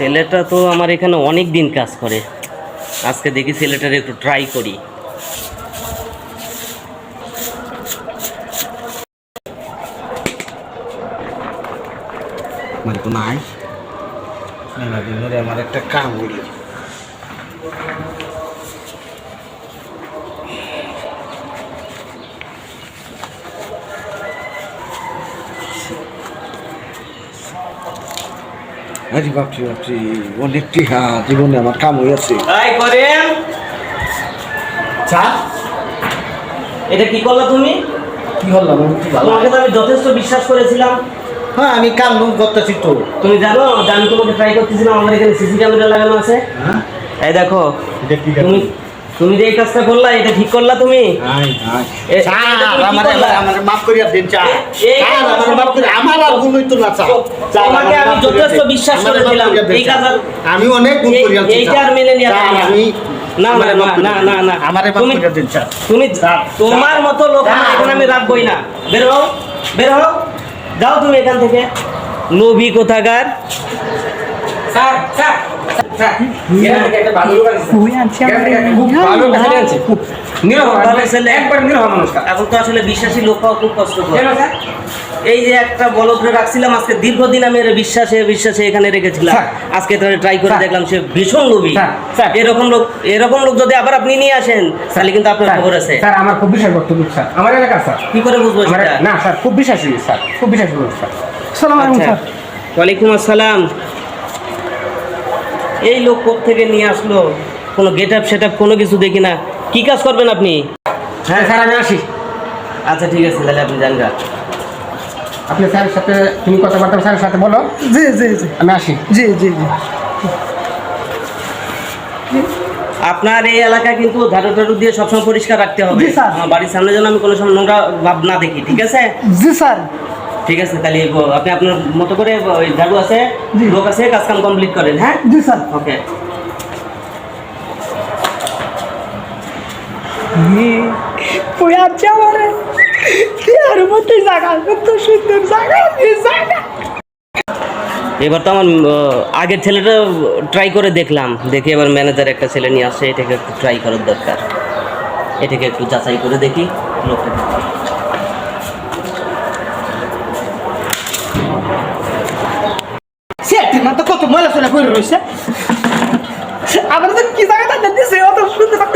ছেলেটা তো আমার এখানে অনেক দিন কাজ করে। আজকে দেখি ছেলেটার একটু ট্রাই করি। মানে নাই। আমার একটা কাম আরে বাপরে বাপরে অনেকটি হ্যাঁ জীবনে আমার কাম হয়েছে তাই করেন চা? এটা কি করলা তুমি? কি করলাম? তোমাকে তো আমি যথেষ্ট বিশ্বাস করেছিলাম। হ্যাঁ আমি কাম করতেছি তো। তুমি জানো আমি তোমাকে ট্রাই করতেছিলাম আমার এখানে সিসি ক্যামেরা লাগানো আছে। হ্যাঁ? এই দেখো তুমি তুমি যে এই কাজটা করলা এটা ঠিক করলা তুমি? আমি অনেক ভুল এইটা মেনে না। আমি না, না, না, না, করিয়া না, না। আমারে তুমি- তোমার মতো লোক। এখন আমি রাখবই না। বের হও বের হও। যাও তুমি এখান থেকে। লোভী কোথাকার? স্যার স্যার এখান তো আসলে বিশ্বাসী লোক পাওয়া খুব কষ্টকর এই যে একটা বলদ রাখছিলাম আজকে দীর্ঘদিন আমি বিশ্বাসে বিশ্বাসে এখানে রেখেছিলাম। আজকে তাহলে ট্রাই করে দেখলাম সে ভীষণ লোভী। এরকম লোক এরকম লোক যদি আবার আপনি নিয়ে আসেন তাহলে কিন্তু আপনার খবর আছে। স্যার আমার খুব বিশ্বাস বক্তব্য স্যার। আমার এলাকার স্যার। কি করে বুঝব না স্যার খুব বিশ্বাসী স্যার। খুব বিশ্বাসী স্যার। সালাম আলাইকুম আচ্ছা। স্যার। ওয়ালাইকুম আসসালাম। এই লোক থেকে নিয়ে আসলো? কোনো গেট আপ সেট আপ কোনো কিছু দেখি না। কি কাজ করবেন আপনি? হ্যাঁ স্যার আমি আসি। আচ্ছা ঠিক আছে তাহলে আপনি যান। আপনি স্যারের সাথে তুমি কথাবার্তা স্যারের সাথে বলো। জি জি জি। আমি আসি। জি জি জি। আপনার এই এলাকা কিন্তু ঝাড়ু টাড়ু দিয়ে সবসময় পরিষ্কার রাখতে হবে। আমার বাড়ির সামনে যেন আমি কোনো সময় নোংরা ভাব না দেখি ঠিক আছে? জি স্যার। ঠিক আছে তাহলে আপনি আপনার মতো করে ওই ঝাড়ু আছে লোক আছে কাজ কাম কমপ্লিট করেন হ্যাঁ? জি স্যার। ওকে আছে আমারে আর মধ্যে জায়গা কত সুন্দর জায়গা এই জায়গা এবার তো আমার আগের ছেলেটা ট্রাই করে দেখলাম দেখি এবার ম্যানেজার একটা ছেলে নিয়ে আসছে এটাকে একটু ট্রাই করার দরকার। এটাকে একটু যাচাই করে দেখি লোকটা সেটি না তো কত ময়লা ফেলা করে রয়েছে। আমার তো কি জায়গাটা দিছে? অত সুন্দর।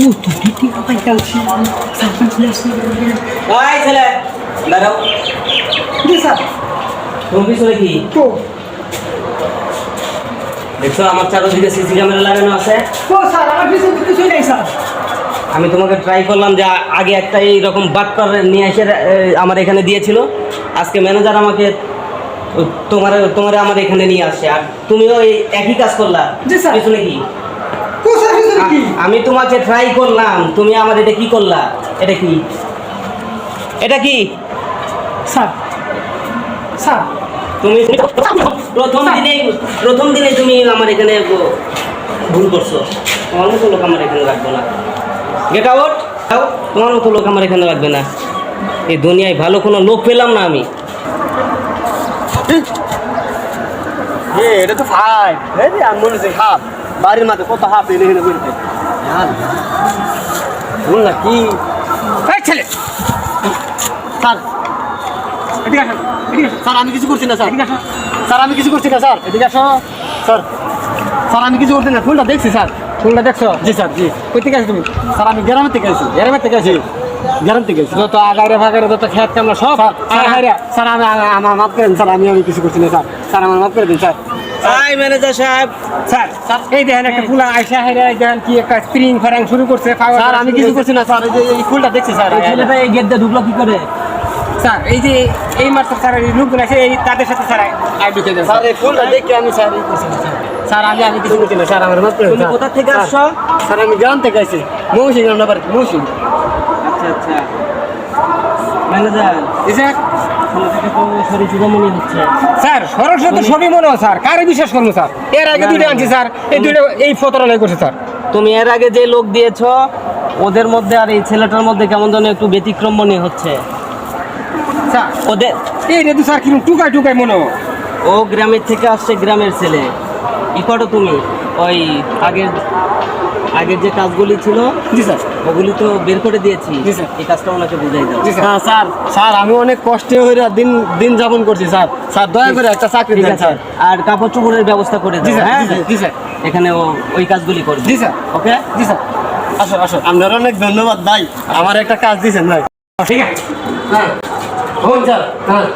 ও তো দিদি আমার কাছে সার্ভিস লেসে ওই ছেলে দাঁড়াও। জি স্যার। তুমি পিছনে কি? তো দেখছ আমার চারোদিকে সিসি ক্যামেরা লাগানো আছে। ও স্যার আমার পিছনে কিছু আমি তোমাকে ট্রাই করলাম যে আগে একটা এইরকম বাটপার নিয়ে এসে আমার এখানে দিয়েছিল। আজকে ম্যানেজার আমাকে তোমার তোমার আমার এখানে নিয়ে আসছে। আর তুমিও এই একই কাজ করলা। পিছনে কি? আমি তোমাকে ট্রাই করলাম। তুমি আমার এটা কি করলা? এটা কি? এটা কি? স্যার। স্যার। তুমি প্রথম দিনে প্রথম দিনে তুমি আমার এখানে ভুল করছ। তোমার মতো লোক আমার এখানে রাখব না। গেট আউট তোমার মতো লোক আমার এখানে রাখবে না। এই দুনিয়ায় ভালো কোনো লোক পেলাম না আমি। এটা তো আমি মনে হচ্ছে হাফ। বাড়ির মাঝে কত হাফ এনে এনে বলতে বল না কি? ছেলে! স্যার। এদিকে স্যার আমি কিছু করছি না স্যার। এদিকে স্যার আমি কিছু করছি না স্যার। এদিকে আসো। স্যার স্যার আমি কিছু করছি না। ফুলটা দেখছি স্যার। ফুলটা দেখছ? জি স্যার জি। কই থেকে তুমি? স্যার আমি গ্রামের থেকে আছি গ্রামের থেকে আসি গ্রাম থেকে আছি যত আগাইরে ফাগাইরে যত খেত কামলা সব স্যার আমি আমি- আমার মাফ করেন স্যার আমি আমি কিছু করছি না স্যার। স্যার আমার মাফ করে দিন স্যার। আই ম্যানেজার সাহেব। স্যার এই দেখেন একটা ফুলা আইসা হেরে দেখেন কি একটা স্প্রিং ফারাং শুরু করছে স্যার আমি কিছু করছি। না স্যার এই ফুলটা দেখছি স্যার। এই গেট দিয়ে ঢুকলো কি করে? স্যার এই যে এই মাত্র স্যার এই লোকগুলো আছে এই তাদের সাথে স্যার আই ঢুকে স্যার এই ফুলটা দেখে আমি স্যার এই করছি স্যার। স্যার আমি আমি কিছু করছি না। স্যার আমার মাফ করে তুমি কোথা থেকে আসছো? স্যার আমি গ্রাম থেকে আছি মৌসিং গ্রাম নাম্বার মৌসিং আচ্ছা আচ্ছা। ম্যানেজার স্যার মনে স্যার সরস্বতী সবই মনে হয় স্যার। কারে বিশ্বাস করব স্যার? এর আগে আনছি স্যার। এই দুইটা এই করছে স্যার। তুমি এর আগে যে লোক দিয়েছ ওদের মধ্যে আর এই ছেলেটার মধ্যে কেমন যেন একটু ব্যতিক্রম মনে হচ্ছে ওদের এইটা তো স্যার কীরকম টুকাই টুকাই মনে ও গ্রামের থেকে আসছে গ্রামের ছেলে। কি করো তুমি ওই আগের আগের যে কাজগুলি ছিল জি স্যার। ওগুলি তো বের করে দিয়েছি। জি, স্যার। এই কাজটা ওনাকে বুঝাই দাও। জি, স্যার। হ্যাঁ স্যার স্যার আমি অনেক কষ্টে হয়ে দিন দিন যাপন করছি স্যার। স্যার দয়া করে একটা চাকরি দেন স্যার। আর কাপড় চোপড়ের ব্যবস্থা করে স্যার হ্যাঁ? জি স্যার, এখানে ও ওই কাজগুলি করবে। জি স্যার। ওকে? জি স্যার। আসো আসো আপনার অনেক ধন্যবাদ ভাই। আমার একটা কাজ দিয়েছেন ভাই। ঠিক আছে। হ্যাঁ। স্যার। হ্যাঁ।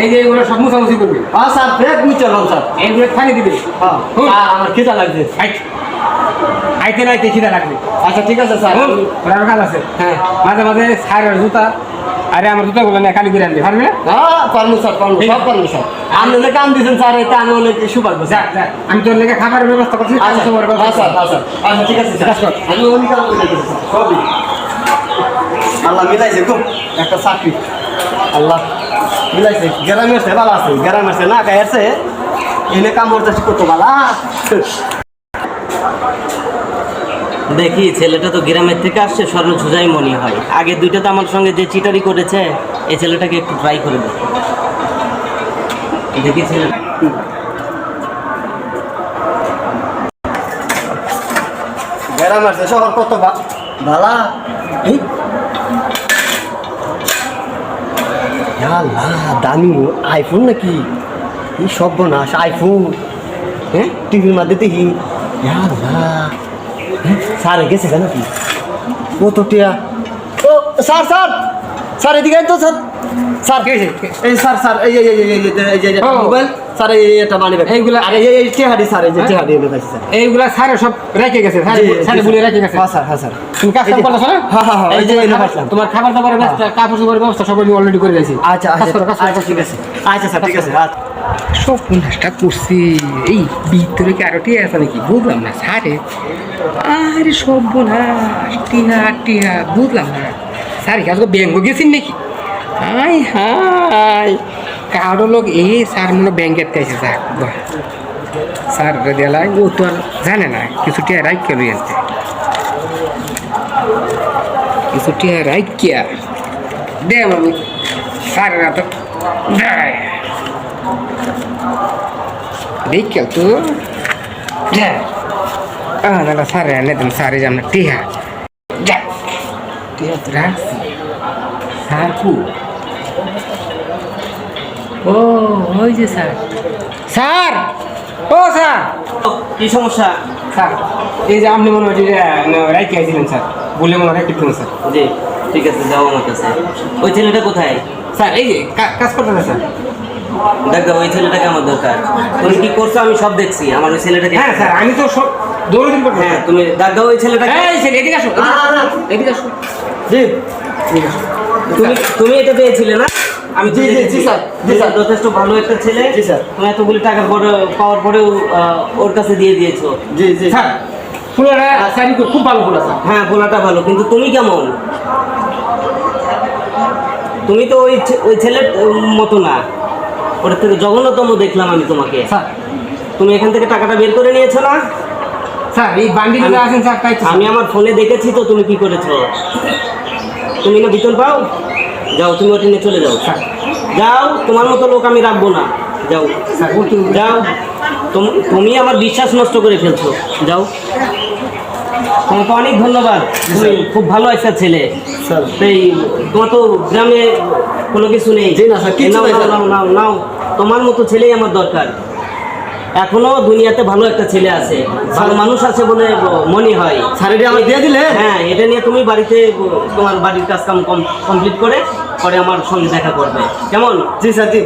এই যে এগুলো সব মুছামুছি করবি। হ্যাঁ স্যার ব্রেক পারলাম স্যার। এইগুলো ফানি দিবি। হ্যাঁ। স্যার, আমার খিদা লাগছে। আইতে আইতে নাইতে খিদা লাগবে। আচ্ছা ঠিক আছে স্যার। ওরা কাজ আছে। হ্যাঁ। মাঝে মাঝে সারের জুতা আরে আমার জুতাগুলো নিয়ে খালি করে আনবি পারবি না? হ্যাঁ পারব স্যার পারব সব। পারব স্যার। আপনি যে কাম দিয়েছেন স্যার এটা আমি অনেক সুপার যা যা। আমি তোর লেগে খাবারের ব্যবস্থা করছি আচ্ছা আমি হ্যাঁ স্যার স্যার। আচ্ছা ঠিক আছে স্যার। আমি অনেক কাম করে স্যার। সবই। আল্লাহ মিলাইছে খুব। একটা চাকরি। আল্লাহ। মিলাইছে গ্রামের সে ভালো আছে গ্রামের সে না গায়েছে এনে কাম করতে কত ভালো দেখি ছেলেটা তো গ্রামের থেকে আসছে স্বর্ণ ঝুজাই মনে হয়। আগে দুইটা তো আমার সঙ্গে যে চিটারি করেছে এই ছেলেটাকে একটু ট্রাই করে দেখো। দেখি ছেলে গ্রামের সে শহর কত ভালা আল্লাহ দামি আইফোন নাকি? এই সব বনাস আইফোন হ্যাঁ? টিভির মধ্যে দেখি। আল্লাহ। স্যার গেছে কেন কি কত টিয়া। ও স্যার স্যার স্যার এদিকে তো স্যার স্যার এই স্যার স্যার এই ও। মোবাইল স্যার এটা মানে এইগুলা- আরে এই স্যার যে হ্যাঁ? টেহাডি এনে পাইছি স্যার এইগুলা সারে সব রেখে গেছে বলে রেখে গেছে। হ্যাঁ স্যার হ্যাঁ স্যার। তুমি কাজ এই কাম যে- না? হ্যাঁ হ্যাঁ এই যে এনে পাইছিলাম তোমার খাবার দাবারের ব্যবস্থা কাপড় চোপড়ের ব্যবস্থা সব আমি অলরেডি করে দিয়েছি। আচ্ছা আচ্ছা আচ্ছা কাজ ঠিক আছে। আচ্ছা স্যার ঠিক আছে। আচ্ছা সব নাশটা করছি। এই ভিতরে কি আরও টিয়া আছে নাকি? বুঝলাম না সারে আরে সব টিয়া টিয়া বুঝলাম না। স্যার আজকে ব্যাঙ্ক গেছেন নাকি? Hi hi. কারও লোক এই স্যার মনে ব্যাংকের চাইছে স্যার স্যার দেলাই ও তো আর জানে না কিছু টিয়া রাইট কে আনতে কিছু টিয়া রাইট কিয়া দে আমি স্যারেরা তো দেয় Dikit tuh. Ya. Ah, nala sare ane dan sare jam tiha. Ya. Oh, ওই যে স্যার। স্যার ও স্যার। ও, কি সমস্যা? স্যার এই যে আপনি মনে হয় যে রাইকে আইছিলেন স্যার। বলে মনে হয় রাইকে স্যার। জি ঠিক আছে যাও আমার কাছে ওই ছেলেটা কোথায়? স্যার এই যে কা- কাজ করতেছে স্যার। দেখ ওই ছেলেটাকে আমার দরকার। তুমি কি করছ? আমি সব দেখছি। আমার ওই ছেলেটাকে হ্যাঁ স্যার আমি তো সব দৌড়ে করব হ্যাঁ তুমি দাদা ওই ছেলেটাকে এই স্যার এদিকে আসো। এদিকে আসো। জি। তুমি তুমি এটা পেয়েছিলে না? আমি জি, জি, জি, স্যার, জি, যে স্যার। যথেষ্ট ভালো একটা ছেলে। জি, স্যার। তুমি এতগুলি টাকা পরে পাওয়ার পরেও আহ, ওর কাছে দিয়ে দিয়েছ। জি জি। স্যার ফুলটা স্যার খুব ভালো ফুল স্যার। হ্যাঁ ভোলাটা ভালো কিন্তু তুমি কেমন? তুমি তো ওই ওই ছেলের মতো না। ওটার থেকে জঘন্যতম দেখলাম আমি তোমাকে। স্যার। তুমি এখান থেকে টাকাটা বের করে নিয়েছো না? স্যার এই বান্ডিলগুলো আছেন স্যার তাই আমি আমার ফোনে দেখেছি তো তুমি কি করেছ। তুমি না বেতন পাও? যাও তুমি ওটা নিয়ে চলে যাও। যাও তোমার মতো লোক আমি রাখব না। যাও। তো যাও। তুমি আমার বিশ্বাস নষ্ট করে ফেলছো। যাও। তোমাকে অনেক ধন্যবাদ। তুমি খুব ভালো একটা ছেলে। সেই তোমার তো গ্রামে কোনো কিছু নেই। নাও, নাও, নাও তোমার মতো ছেলেই আমার দরকার। এখনও দুনিয়াতে ভালো একটা ছেলে আছে। ভালো মানুষ আছে বলে মনে হয়। এটা আমার দিয়ে দিলে? হ্যাঁ এটা নিয়ে তুমি বাড়িতে তোমার বাড়ির কাজ কাম কমপ্লিট করে পরে আমার সঙ্গে দেখা করবে। কেমন? জি স্যার জি